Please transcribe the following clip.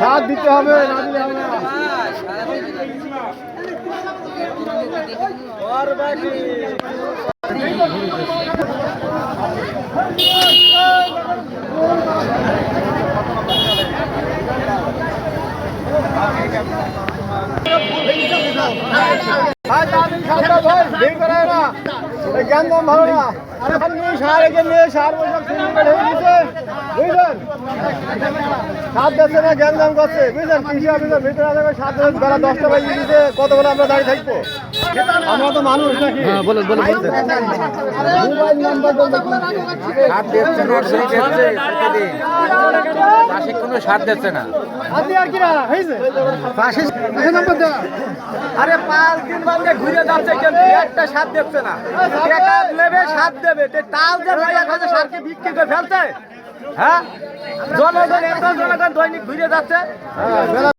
সাথ দিতে হবে না দিলে হবে না। সার। বুঝলেন? সার দিচ্ছে না, জ্ঞান দাম করছে। ভিতরে সাত বেলা দশটা বাজে দিয়েছে, কতক্ষণ আমরা দাঁড়িয়ে থাকব? আমরা তো মানুষ নাকি? মোবাইল নাম্বার বলতে কি? সার দিচ্ছে নর্সারি দিচ্ছে ইত্যাদি চাষে কোনো সার দিচ্ছে না। আর নাম্বার পাঁচ দিন বাদে ঘুরে যাচ্ছে কিন্তু একটা সার দিচ্ছে না। টাকা নেবে সার দেবে। তে তাও যে ভাই কাছে সারকে বিক্রি করে ফেলছে হ্যাঁ? জনগণ এত জনগণ দৈনিক ঘুরে যাচ্ছে। হ্যাঁ,